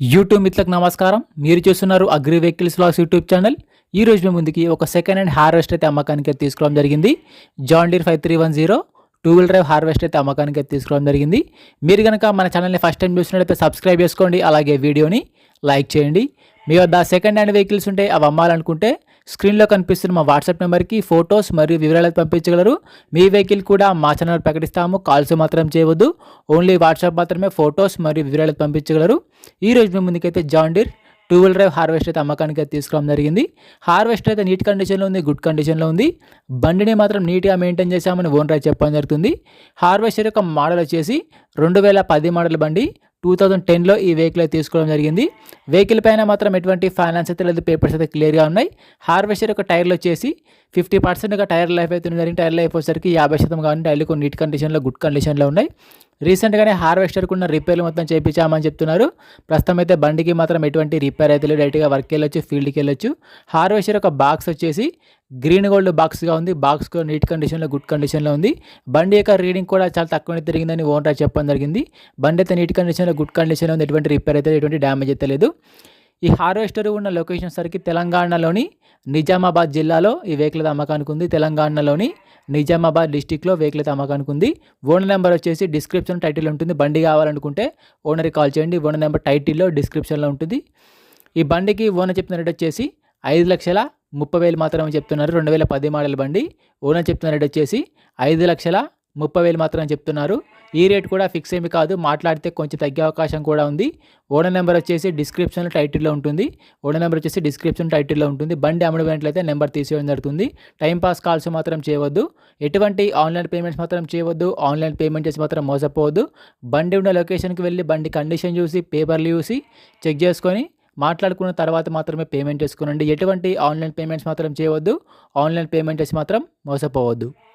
YouTube మిత్రులకు నమస్కారం. మీరు చూస్తున్నారు అగ్రి వెహికల్స్ లాస్ యూట్యూబ్ ఛానల్ ఈ రోజు మీ ముందుకి ఒక సెకండ్ హ్యాండ్ హార్వెస్ట్ అయితే అమ్మకానికి అయితే తీసుకోవడం జరిగింది. John Deere five three one zero two wheel drive harvest అయితే అమ్మకానికి అయితే తీసుకోవడం జరిగింది. మీరు కనుక మన ఛానల్ని ఫస్ట్ టైం చూసినట్లయితే సబ్స్క్రైబ్ చేసుకోండి. అలాగే వీడియోని లైక్ చేయండి. మీ వద్ద సెకండ్ హ్యాండ్ వెహికల్స్ ఉంటే అవి అమ్మాలనుకుంటే స్క్రీన్లో కనిపిస్తున్న మా వాట్సాప్ నెంబర్కి ఫొటోస్ మరియు వివరాలు పంపించగలరు. మీ వెహికల్ కూడా మా ఛానల్ ప్రకటిస్తాము. కాల్స్ మాత్రం చేయవద్దు. ఓన్లీ వాట్సాప్ మాత్రమే ఫొటోస్ మరియు వివరాలు పంపించగలరు. ఈ రోజు ముందుకైతే John Deere two wheel drive harvest అయితే అమ్మకానికి అయితే తీసుకోవడం జరిగింది. హార్వెస్ట్ అయితే నీట్ కండిషన్లో ఉంది గుడ్ కండిషన్లో ఉంది. బండిని మాత్రం నీట్గా మెయింటైన్ చేశామని ఓనర్ అయితే చెప్పడం జరుగుతుంది. హార్వెస్టర్ యొక్క మోడల్ వచ్చేసి రెండు వేల పది మోడల్ బండి. టూ థౌజండ్ టెన్లో ఈ వెహికల్ అయితే తీసుకోవడం జరిగింది. వెహికల్ పైన మాత్రం ఎటువంటి ఫైనాన్స్ అయితే లేదు పేపర్స్ అయితే క్లియర్గా ఉన్నాయి. హార్వెస్టర్ యొక్క టైర్లు వచ్చేసి ఫిఫ్టీ పర్సెంట్గా టైర్ లైఫ్ అయితే జరిగింది టైర్ లైఫ్ వచ్చేసరికి యాభై శాతం కానీ టైర్లు కొన్ని నీట్ కండిషన్లో గుడ్ కండిషన్లో ఉన్నాయి. రీసెంట్గానే హార్వెస్టర్కి ఉన్న రిపేర్లు మొత్తం చేయించామని చెప్తున్నారు. ప్రస్తుతం అయితే బండికి మాత్రం ఎటువంటి రిపేర్ అయితే లేదు. డైరెక్ట్గా వర్క్కి వెళ్ళొచ్చు ఫీల్డ్కి వెళ్ళొచ్చు హార్వెస్టర్ ఒక బాక్స్ వచ్చేసి గ్రీన్ గోల్డ్ బాక్స్గా ఉంది. బాక్స్ నీట్ కండిషన్లో గుడ్ కండిషన్లో ఉంది. బండి యొక్క రీడింగ్ కూడా చాలా తక్కువనే తిరిగిందని ఓనర్ చెప్పడం జరిగింది. బండి అయితే నీట్ కండిషన్లో గుడ్ కండిషన్లో ఉంది. ఎటువంటి రిపేర్ అయితే ఎటువంటి డ్యామేజ్ అయితే లేదు. ఈ హార్వెస్టర్ ఉన్న లొకేషన్ సరికి తెలంగాణలోని నిజామాబాద్ జిల్లాలో ఈ వెహికల్ అమ్మకానికి ఉంది. తెలంగాణలోని నిజామాబాద్ డిస్టిక్లో వెహికల్ అయితే అమ్మకానికి ఉంది. ఓనర్ నెంబర్ వచ్చేసి డిస్క్రిప్షన్ టైటిల్ ఉంటుంది. బండి కావాలనుకుంటే ఓనర్కి కాల్ చేయండి. ఓనర్ నెంబర్ టైటిల్లో డిస్క్రిప్షన్లో ఉంటుంది. ఈ బండికి ఓనర్ చెప్తున్న రేట్ వచ్చేసి ఐదు లక్షల ముప్పై వేలు మాత్రమే చెప్తున్నారు. రెండు వేల పది మోడల్ బండి. ఓనర్ చెప్తున్న రేట్ వచ్చేసి ఐదు లక్షల ముప్పై వేలు మాత్రమే చెప్తున్నారు. ఈ రేట్ కూడా ఫిక్స్ ఏమి కాదు. మాట్లాడితే కొంచెం తగ్గే అవకాశం కూడా ఉంది. ఓడ నెంబర్ వచ్చేసి డిస్క్రిప్షన్లో టైటిల్లో ఉంటుంది. ఓనర్ నెంబర్ వచ్చేసి డిస్క్రిప్షన్ టైటిల్లో ఉంటుంది. బండి అమ్ముడుపోయినట్లయితే నెంబర్ తీసేయడం జరుగుతుంది. టైంపాస్ కాల్స్ మాత్రం చేయవద్దు. ఎటువంటి ఆన్లైన్ పేమెంట్స్ మాత్రం చేయవద్దు. ఆన్లైన్ పేమెంట్ చేసి మాత్రం మోసపోవద్దు. బండి ఉన్న లొకేషన్కి వెళ్ళి బండి కండిషన్ చూసి పేపర్లు చూసి చెక్ చేసుకొని మాట్లాడుకున్న తర్వాత మాత్రమే పేమెంట్ చేసుకునండి. ఎటువంటి ఆన్లైన్ పేమెంట్స్ మాత్రం చేయవద్దు. ఆన్లైన్ పేమెంట్ చేసి మాత్రం మోసపోవద్దు.